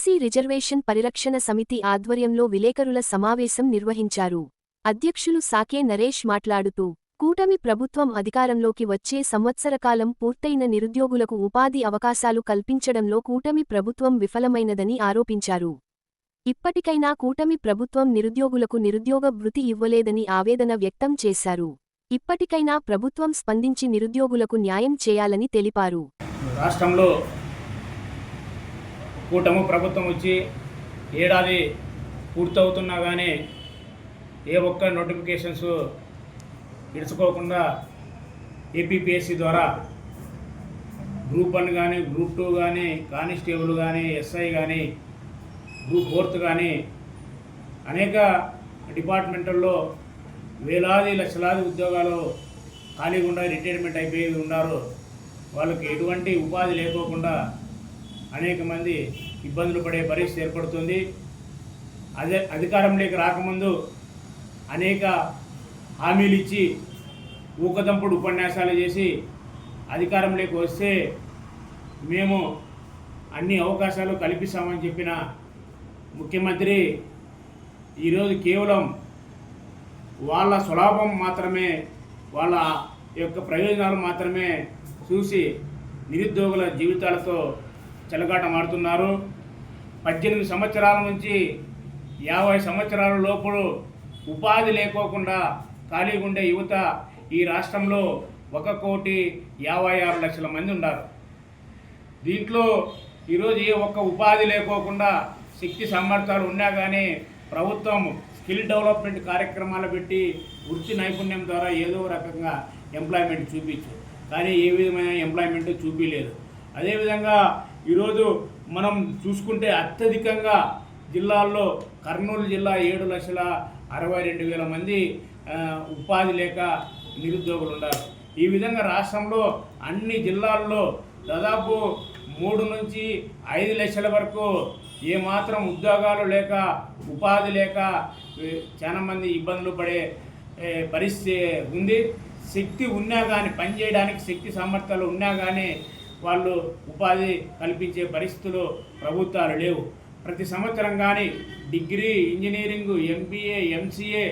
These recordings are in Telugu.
ఎస్సీ రిజర్వేషన్ పరిరక్షణ సమితి ఆధ్వర్యంలో విలేకరుల సమావేశం నిర్వహించారు. అధ్యక్షులు సాకే నరేష్ మాట్లాడుతూ కూటమి ప్రభుత్వం అధికారంలోకి వచ్చే సంవత్సరకాలం పూర్తయిన నిరుద్యోగులకు ఉపాధి అవకాశాలు కల్పించడంలో కూటమి ప్రభుత్వం విఫలమైనదని ఆరోపించారు. ఇప్పటికైనా కూటమి ప్రభుత్వం నిరుద్యోగులకు నిరుద్యోగ భృతి ఇవ్వలేదని ఆవేదన వ్యక్తం చేశారు. ఇప్పటికైనా ప్రభుత్వం స్పందించి నిరుద్యోగులకు న్యాయం చేయాలని తెలిపారు. రాష్ట్రంలో కూటమి ప్రభుత్వం వచ్చి ఏడాది పూర్తవుతున్నా కానీ ఏ ఒక్క నోటిఫికేషన్స్ ఇడుచుకోకుండా ఏపీపీఎస్సీ ద్వారా గ్రూప్ వన్ కానీ గ్రూప్ టూ కానీ కానిస్టేబుల్ కానీ ఎస్ఐ కానీ గ్రూప్ ఫోర్త్ కానీ అనేక డిపార్ట్మెంట్ల్లో వేలాది లక్షలాది ఉద్యోగాలు ఖాళీగా ఉండాలి రిటైర్మెంట్ అయిపోయి ఉన్నారు. వాళ్ళకి ఎటువంటి ఉపాధి లేకోకుండా అనేక మంది ఇబ్బందులు పడే పరిస్థితి ఏర్పడుతుంది. అదే అధికారంలోకి రాకముందు అనేక హామీలు ఇచ్చి ఊకదంపుడు ఉపన్యాసాలు చేసి అధికారంలోకి వస్తే మేము అన్ని అవకాశాలు కల్పిస్తామని చెప్పిన ముఖ్యమంత్రి ఈరోజు కేవలం వాళ్ళ స్వలాభం మాత్రమే వాళ్ళ యొక్క ప్రయోజనాలు మాత్రమే చూసి నిరుద్యోగుల జీవితాలతో చెలగాటమాడుతున్నారు. పద్దెనిమిది సంవత్సరాల నుంచి యాభై సంవత్సరాల లోపల ఉపాధి లేకోకుండా ఖాళీగా ఉండే యువత ఈ రాష్ట్రంలో ఒక కోటి యాభై ఆరు లక్షల మంది ఉన్నారు. దీంట్లో ఈరోజు ఏ ఒక్క ఉపాధి లేకోకుండా శక్తి సామర్థ్యాలు ఉన్నా కానీ ప్రభుత్వం స్కిల్ డెవలప్మెంట్ కార్యక్రమాలు పెట్టి వృత్తి నైపుణ్యం ద్వారా ఏదో రకంగా ఎంప్లాయ్మెంట్ చూపించు. కానీ ఏ విధమైన ఎంప్లాయ్మెంట్ చూపించలేదు. అదేవిధంగా ఈరోజు మనం చూసుకుంటే అత్యధికంగా జిల్లాల్లో కర్నూలు జిల్లా ఏడు లక్షల అరవై రెండు వేల మంది ఉపాధి లేక నిరుద్యోగులు ఉన్నారు. ఈ విధంగా రాష్ట్రంలో అన్ని జిల్లాల్లో దాదాపు మూడు నుంచి ఐదు లక్షల వరకు ఏమాత్రం ఉద్యోగాలు లేక ఉపాధి లేక చాలామంది చాలా మంది ఇబ్బందులు పడే పరిస్థితి ఉంది. శక్తి ఉన్నా కానీ పనిచేయడానికి శక్తి సామర్థ్యాలు ఉన్నా కానీ వాళ్ళు ఉపాధి కల్పించే పరిస్థితులు ప్రభుత్వాలు లేవు. ప్రతి సంవత్సరం కానీ డిగ్రీ ఇంజనీరింగ్ ఎంబీఏ ఎంసీఏ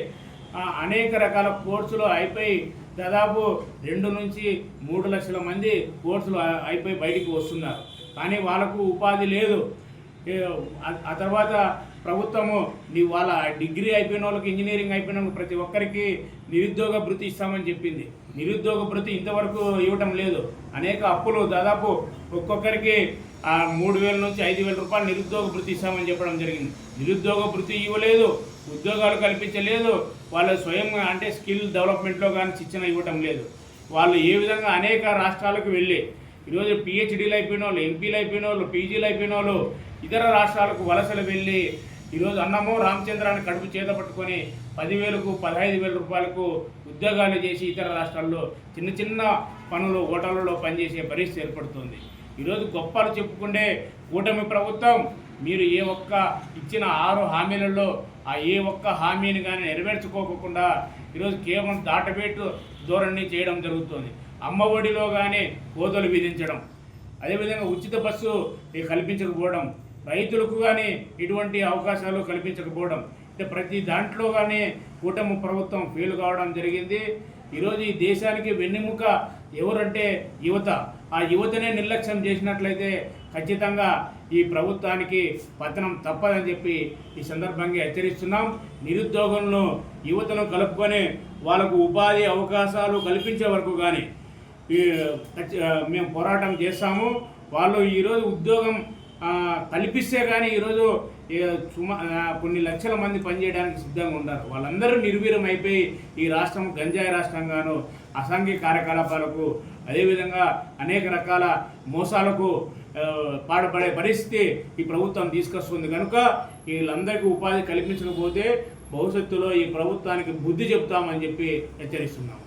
అనేక రకాల కోర్సులు అయిపోయి దాదాపు రెండు నుంచి మూడు లక్షల మంది కోర్సులు అయిపోయి బయటికి వస్తున్నారు. కానీ వాళ్ళకు ఉపాధి లేదు. ఆ తర్వాత ప్రభుత్వము నీ వాళ్ళ డిగ్రీ అయిపోయిన వాళ్ళకి ఇంజనీరింగ్ అయిపోయిన వాళ్ళకి ప్రతి ఒక్కరికి నిరుద్యోగ భృతి ఇస్తామని చెప్పింది. నిరుద్యోగ భృతి ఇంతవరకు ఇవ్వటం లేదు. అనేక అప్పులు దాదాపు ఒక్కొక్కరికి ఆ మూడు వేల నుంచి ఐదు వేల రూపాయలు నిరుద్యోగ భృతి ఇస్తామని చెప్పడం జరిగింది. నిరుద్యోగ భృతి ఇవ్వలేదు ఉద్యోగాలు కల్పించలేదు వాళ్ళ స్వయంగా అంటే స్కిల్ డెవలప్మెంట్లో కానీ శిక్షణ ఇవ్వటం లేదు. వాళ్ళు ఏ విధంగా అనేక రాష్ట్రాలకు వెళ్ళి ఈరోజు పిహెచ్డీలు అయిపోయిన వాళ్ళు ఎంపీలు అయిపోయిన వాళ్ళు పీజీలు అయిపోయిన వాళ్ళు ఇతర రాష్ట్రాలకు వలసలు వెళ్ళి ఈరోజు అన్నమో రామచంద్రాన్ని కడుపు చేత పట్టుకొని పదివేలకు పదహైదు వేల రూపాయలకు ఉద్యోగాలు చేసి ఇతర రాష్ట్రాల్లో చిన్న చిన్న పనులు హోటళ్ళలో పనిచేసే పరిస్థితి ఏర్పడుతుంది. ఈరోజు గొప్పలు చెప్పుకుంటే కూటమి ప్రభుత్వం మీరు ఏ ఒక్క ఇచ్చిన ఆరు హామీలలో ఆ ఏ ఒక్క హామీని కానీ నెరవేర్చుకోకుండా ఈరోజు కేవలం దాటపెట్టు ధోరణి చేయడం జరుగుతుంది. అమ్మ ఒడిలో కానీ కోతలు విధించడం అదేవిధంగా ఉచిత బస్సు కల్పించకపోవడం రైతులకు కానీ ఇటువంటి అవకాశాలు కల్పించకపోవడం. అంటే ప్రతి దాంట్లో కానీ కూటమి ప్రభుత్వం ఫెయిల్ కావడం జరిగింది. ఈరోజు ఈ దేశానికి వెన్నెముక ఎవరంటే యువత. ఆ యువతనే నిర్లక్ష్యం చేసినట్లయితే ఖచ్చితంగా ఈ ప్రభుత్వానికి పతనం తప్పదని చెప్పి ఈ సందర్భంగా హెచ్చరిస్తున్నాం. నిరుద్యోగంలో యువతను కలుపుకొని వాళ్ళకు ఉపాధి అవకాశాలు కల్పించే వరకు కానీ మేము పోరాటం చేస్తాము. వాళ్ళు ఈరోజు ఉద్యోగం కల్పిస్తే కానీ ఈరోజు సుమా సుమ కొన్ని లక్షల మంది పనిచేయడానికి సిద్ధంగా ఉన్నారు. వాళ్ళందరూ నిర్వీరం అయిపోయి ఈ రాష్ట్రం గంజాయి రాష్ట్రంగాను అసాంఘిక కార్యకలాపాలకు అదేవిధంగా అనేక రకాల మోసాలకు పాడపడే పాడుపడే పరిస్థితి ఈ ప్రభుత్వం తీసుకొస్తుంది. కనుక వీళ్ళందరికీ ఉపాధి కల్పించకపోతే భవిష్యత్తులో ఈ ప్రభుత్వానికి బుద్ధి చెప్తామని చెప్పి హెచ్చరిస్తున్నాం.